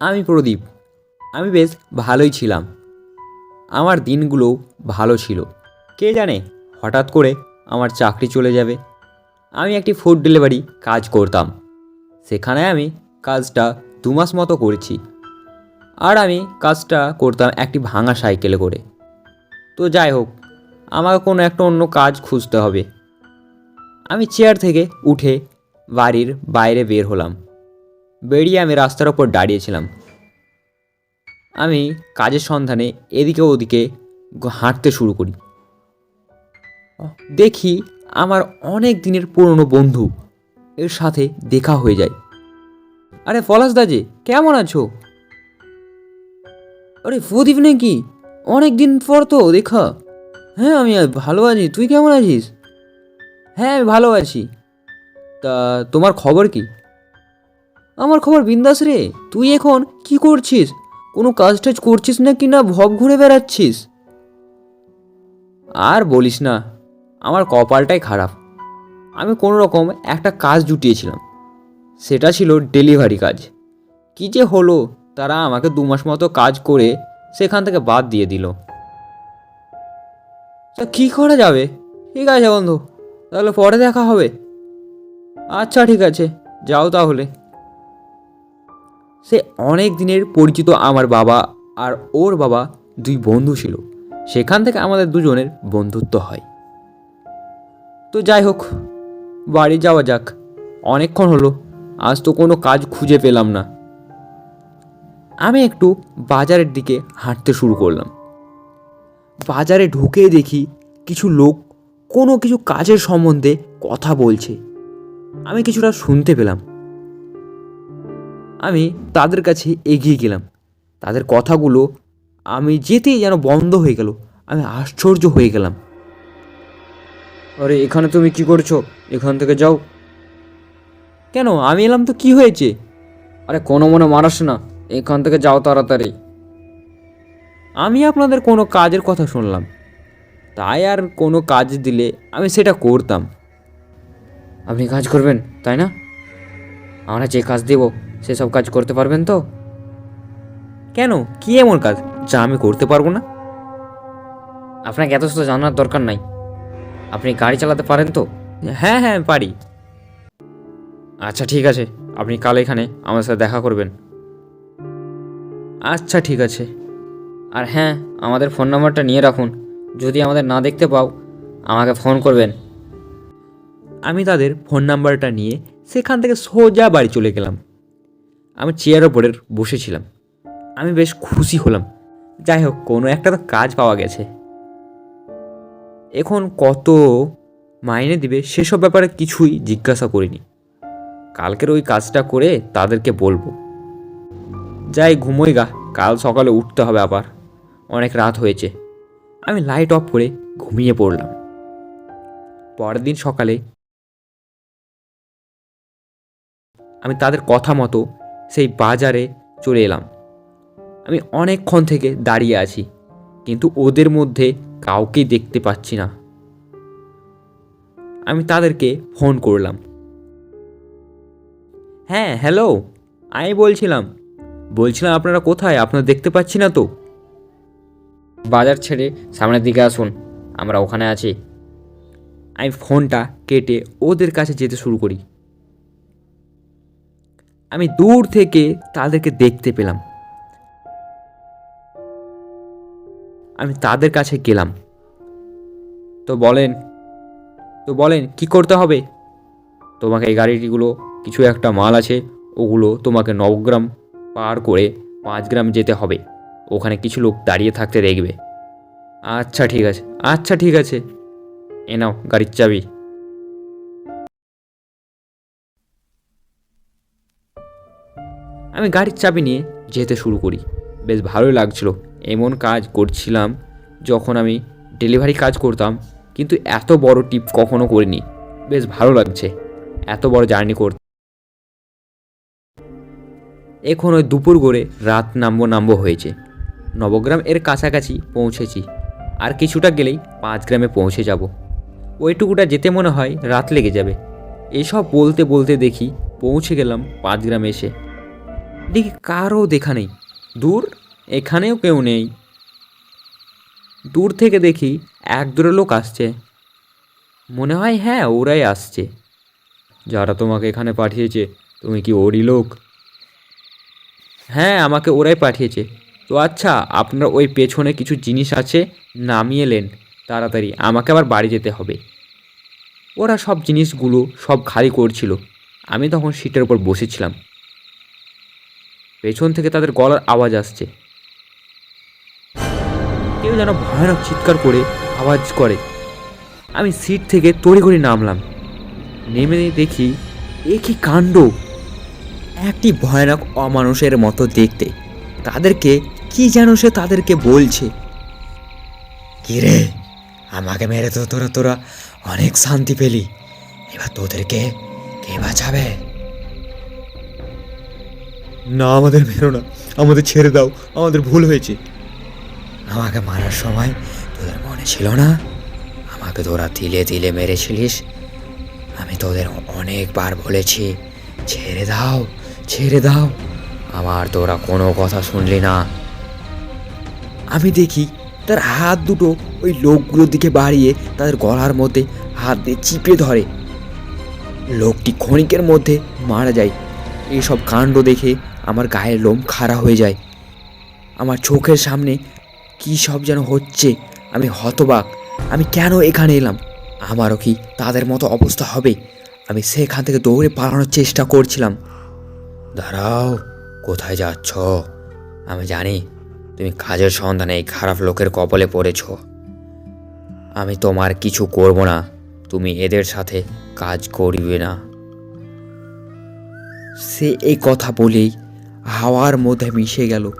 আমি প্রদীপ। আমি বেশ ভালোই ছিলাম। আমার দিনগুলোও ভালো ছিল। কে জানে, হঠাৎ করে আমার চাকরি চলে যাবে। আমি একটি ফুড ডেলিভারি কাজ করতাম। সেখানে আমি কাজটা দু মাস মতো করেছি। আর আমি কাজটা করতাম একটি ভাঙা সাইকেলে করে। তো যাই হোক, আমাকে কোনো একটা অন্য কাজ খুঁজতে হবে। আমি চেয়ার থেকে উঠে বাড়ির বাইরে বের হলাম। বেরিয়ে আমি রাস্তার ওপর দাঁড়িয়েছিলাম। আমি কাজের সন্ধানে এদিকে ওদিকে হাঁটতে শুরু করি। দেখি আমার অনেক দিনের পুরনো বন্ধু এর সাথে দেখা হয়ে যায়। আরে পলাশ দাজে কেমন আছো? আরে প্রদীপ নাকি অনেক দিন পর তো দেখা। হ্যাঁ আমি ভালো আছি। তুই কেমন আছিস? হ্যাঁ আমি ভালো আছি। তা তোমার খবর কি? আমার খবর বিন্দাস রে। তুই এখন কি করছিস? কোনো কাজ টাজ করছিস না কি না ভব ঘুরে বেড়াচ্ছিস? আর বলিস না, আমার কপালটাই খারাপ। আমি কোনো রকম একটা কাজ জুটিয়েছিলাম। সেটা ছিল ডেলিভারি কাজ। কী যে হলো, তারা আমাকে দু মাস মতো কাজ করে সেখান থেকে বাদ দিয়ে দিল। তা কী করা যাবে? ঠিক আছে বন্ধু, তাহলে পরে দেখা হবে। আচ্ছা ঠিক আছে। যাও তাহলে। সে অনেক দিনের পরিচিত আমার বাবা আর ওর বাবা দুই বন্ধু ছিল। সেখান থেকে আমাদের দুজনের বন্ধুত্ব হয়। তো যাই হোক, বাড়ি যাওয়া যাক। অনেকক্ষণ হলো, আজ তো কোনো কাজ খুঁজে পেলাম না। আমি একটু বাজারের দিকে হাঁটতে শুরু করলাম। বাজারে ঢুকে দেখি কিছু লোক কোনো কিছু কাজের সম্বন্ধে কথা বলছে। আমি কিছুটা শুনতে পেলাম। আমি তাদের কাছে এগিয়ে গেলাম। তাদের কথাগুলো আমি যেতেই যেন বন্ধ হয়ে গেল। আমি আশ্চর্য হয়ে গেলাম। আরে এখানে তুমি কি করছ? এখান থেকে যাও। কেন? আমি এলাম তো কি হয়েছে? আরে কোনো মনে মারাস না। এখান থেকে যাও তাড়াতাড়ি। আমি আপনাদের কোনো কাজের কথা শুনলাম। তাই আর কোনো কাজ দিলে আমি সেটা করতাম। আপনি কাজ করবেন তাই না? আমরা যে কাজ দেব সেসব কাজ করতে পারবেন তো? কেন? কি এমন কাজ? যা আমি করতে পারব না? আপনাকে এত শত জানার দরকার নাই। আপনি গাড়ি চালাতে পারেন তো? হ্যাঁ হ্যাঁ পারি। আচ্ছা ঠিক আছে। আপনি কাল এখানে আমার সাথে দেখা করবেন। আচ্ছা ঠিক আছে। আর হ্যাঁ আমাদের ফোন নাম্বারটা নিয়ে রাখুন। যদি আমাদের না দেখতে পাও আমাকে ফোন করবেন। আমি তাদের ফোন নাম্বারটা নিয়ে সেখান থেকে সোজা বাড়ি চলে গেলাম। আমি চেয়ার ওপরের বসেছিলাম। আমি বেশ খুশি হলাম। যাই হোক, কোনো একটা তো কাজ পাওয়া গেছে। এখন কত মাইনে দিবে সেসব ব্যাপারে কিছুই জিজ্ঞাসা করিনি। কালকের ওই কাজটা করে তাদেরকে বলব। যাই ঘুমোই গা, কাল সকালে উঠতে হবে আবার। অনেক রাত হয়েছে। আমি লাইট অফ করে ঘুমিয়ে পড়লাম। পরের দিন সকালে আমি তাদের কথা মতো সেই বাজারে চলে এলাম। আমি অনেকক্ষণ থেকে দাঁড়িয়ে আছি, কিন্তু ওদের মধ্যে কাউকেই দেখতে পাচ্ছি না। আমি তাদেরকে ফোন করলাম। হ্যাঁ হ্যালো, আমি বলছিলাম বলছিলাম আপনারা কোথায়? আপনারা দেখতে পাচ্ছি না তো? বাজার ছেড়ে সামনের দিকে আসুন, আমরা ওখানে আছি। আমি ফোনটা কেটে ওদের কাছে যেতে শুরু করি। আমি দূর থেকে তাদেরকে দেখতে পেলাম। আমি তাদের কাছে গেলাম। তো বলেন তো বলেন, কি করতে হবে? তোমাকে এই গাড়িটিগুলো কিছু একটা মাল আছে, ওগুলো তোমাকে নবগ্রাম পার করে পাঁচ গ্রাম যেতে হবে। ওখানে কিছু লোক দাঁড়িয়ে থাকতে দেখবে। আচ্ছা ঠিক আছে। আচ্ছা ঠিক আছে। এ নাও গাড়ির চাবি। আমি গাড়ির চাবি নিয়ে যেতে শুরু করি। বেশ ভালোই লাগছিল। এমন কাজ করছিলাম যখন আমি ডেলিভারি কাজ করতাম, কিন্তু এত বড় টিপ কখনো করিনি। বেশ ভালো লাগছে এত বড় জার্নি করতে। এখন ওই দুপুর করে রাত নামবো নামবো হয়েছে। নবগ্রাম এর কাছাকাছি পৌঁছেছি। আর কিছুটা গেলেই পাঁচ গ্রামে পৌঁছে যাব। ওইটুকুটা যেতে মনে হয় রাত লেগে যাবে। এসব বলতে বলতে দেখি পৌঁছে গেলাম পাঁচ গ্রামে এসে। দেখি কারও দেখা নেই, দূর এখানেও কেউ নেই। দূর থেকে দেখি এক দুটো লোক আসছে। মনে হয় হ্যাঁ ওরাই আসছে। যারা তোমাকে এখানে পাঠিয়েছে, তুমি কি ওরই লোক? হ্যাঁ আমাকে ওরাই পাঠিয়েছে। তো আচ্ছা আপনার ওই পেছনে কিছু জিনিস আছে, নামিয়ে এলেন তাড়াতাড়ি, আমাকে আবার বাড়ি যেতে হবে। ওরা সব জিনিসগুলো সব খালি করছিল। আমি তখন সিটের উপর বসেছিলাম। পেছন থেকে তাদের গলার আওয়াজ আসছে। কেউ যেন ভয়ানক চিৎকার করে আওয়াজ করে। আমি সিট থেকে তড়িঘড়ি নামলাম। নেমে দেখি এ কি কাণ্ড? একটি ভয়ানক অমানুষের মতো দেখতে। তাদেরকে কি যেন সে তাদেরকে বলছে। কিরে, আমাকে মেরে তো তোরা তোরা অনেক শান্তি পেলি। এবার তোদেরকে কে বাঁচাবে? না, আমাদের মেরো না। আমাদের ছেড়ে দাও। আমাদের ভুল হয়েছে। আমাকে মারার সময় তোদের মনে ছিল না? আমাকে তোরা তিলে তিলে মেরেছিলিস। আমি তোদের অনেকবার বলেছি, ছেড়ে দাও ছেড়ে দাও। আমার তোরা কোনো কথা শুনলি না। আমি দেখি তার হাত দুটো ওই লোকগুলোর দিকে বাড়িয়ে তাদের গলার মধ্যে হাত দিয়ে চিপে ধরে। লোকটি ক্ষণিকের মধ্যে মারা যায়। এইসব কাণ্ড দেখে আমার গায়ের লোম খাড়া হয়ে যায়। আমার চোখের সামনে কী সব যেন হচ্ছে আমি হতবাক। আমি কেন এখানে এলাম? আমারও কি তাদের মতো অবস্থা হবে? আমি সেখান থেকে দৌড়ে পালানোর চেষ্টা করছিলাম। দাঁড়াও কোথায় যাচ্ছ? আমি জানি তুমি কাজের সন্ধানে এই খারাপ লোকের কপালে পড়েছ। আমি তোমার কিছু করব না তুমি এদের সাথে কাজ করিবে না। সে এই কথা বলেই হাওয়ার মধ্যে মিশে গেল।